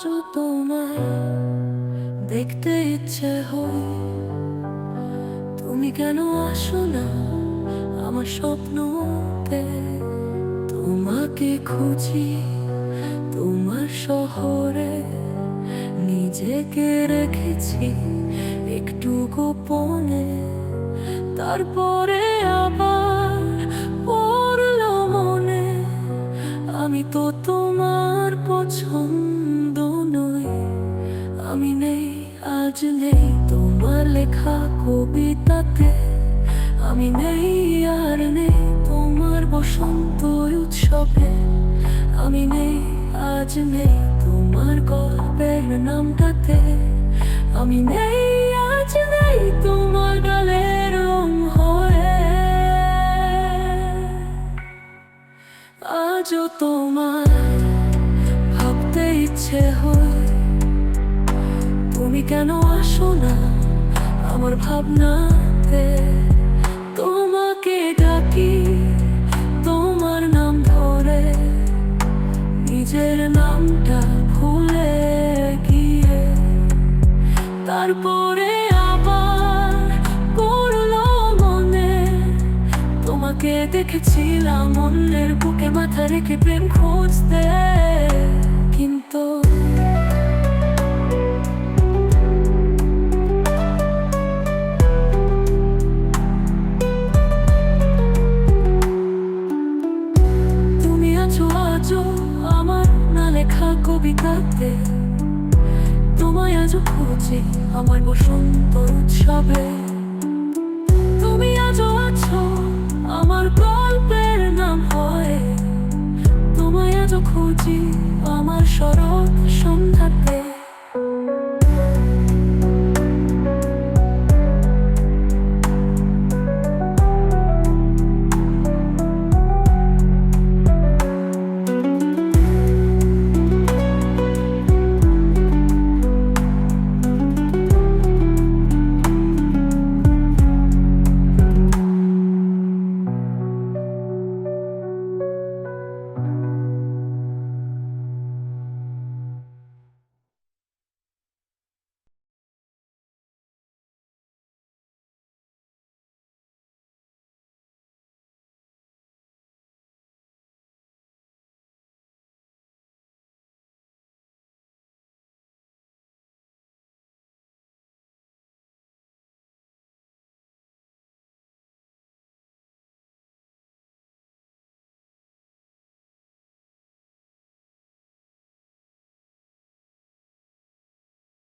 আজও দেখতে ইচ্ছে হয়। তুমি কেন আসো না আমার স্বপ্নতে? তোমাকে খুঁজি তোমার শহরে, নিজেকে রেখেছি একটু গোপনে। তারপরে আবার পড়ল মনে, আমি তো তোমার পছন্দ আজ নেই তোমার লেখা কবিতাতে। আমি নেই আর নেই তোমার বসন্ত উৎসবে। আমি নেই, আজ নেই তোমার গল্পের নামটাতে। আমি নেই, আজ নেই তোমার গালের রং হয়ে। আজও তোমার ভাবতে ইচ্ছে হয়। তুমি কেন আসো না আমার ভাবনাতে? তোমাকে ডাকি তোমার নাম ধরে, নিজের নামটা ভুলে গিয়ে। তারপরে আবার করল মনে, তোমাকে দেখেছিলাম অন্যের বুকে মাথা রেখে প্রেম খুঁজতে। কিন্তু কবিতাতে তোমায় আজও খুঁজি আমার বসন্ত উৎসবে। তুমি আজও আছো আমার গল্পের নাম হয়। তোমায় আজও খুঁজি আমার শরৎ সন্ধ্যাতে।